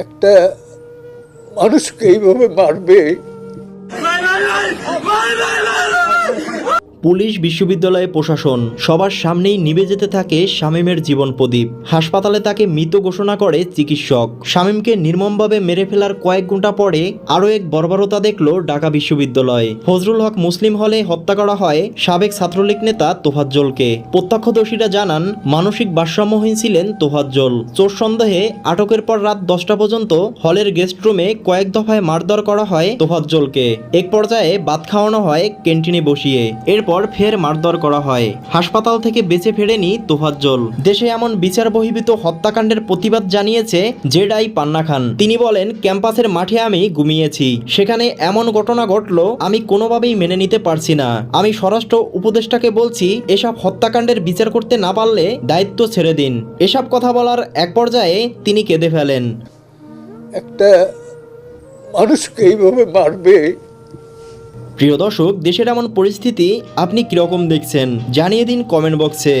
একটা মানুষকে এইভাবে মারবে পুলিশ, বিশ্ববিদ্যালয়ে, প্রশাসন সবার সামনেই নিভে যেতে থাকে শামীমের জীবন প্রদীপ। হাসপাতালে তাকে মৃত ঘোষণা করে চিকিৎসক। শামীমকে নির্মমভাবে মেরে ফেলার কয়েক ঘণ্টা পরে আরও এক বর্বরতা দেখল ঢাকা বিশ্ববিদ্যালয়। ফজরুল হক মুসলিম হলে হত্যা করা হয় সাবেক ছাত্রলীগ নেতা তোফাজ্জলকে। প্রত্যক্ষদর্শীরা জানান, মানসিক ভারসাম্যহীন ছিলেন তোফাজ্জল। চোর সন্দেহে আটকের পর রাত দশটা পর্যন্ত হলের গেস্ট রুমে কয়েক দফায় মারধর করা হয় তোফাজ্জলকে। এক পর্যায়ে ভাত খাওয়ানো হয় ক্যান্টিনে বসিয়ে। এরপর ফের মারধর করা হয়। হাসপাতাল থেকে বেঁচে ফেরেনি তোফাজ্জল। দেশে এমন বিচার বহির্ভূত হত্যাকাণ্ডের প্রতিবাদ জানিয়েছে জেডাই পান্না খান। তিনি বলেন, ক্যাম্পাসের মাঠে আমি ঘুমিয়েছি। সেখানে এমন ঘটনা ঘটলো, আমি কোনোভাবেই মেনে নিতে পারছি না। আমি স্বরাষ্ট্র উপদেষ্টাকে বলছি, এসব হত্যাকাণ্ডের বিচার করতে না পারলে দায়িত্ব ছেড়ে দিন। এসব কথা বলার এক পর্যায়ে তিনি কেঁদে ফেলেন। একটা মানুষকে এইভাবে মারবে প্রিয় দর্শক দেশের এমন পরিস্থিতি আপনি কীরকম দেখছেন জানিয়ে দিন কমেন্ট বক্সে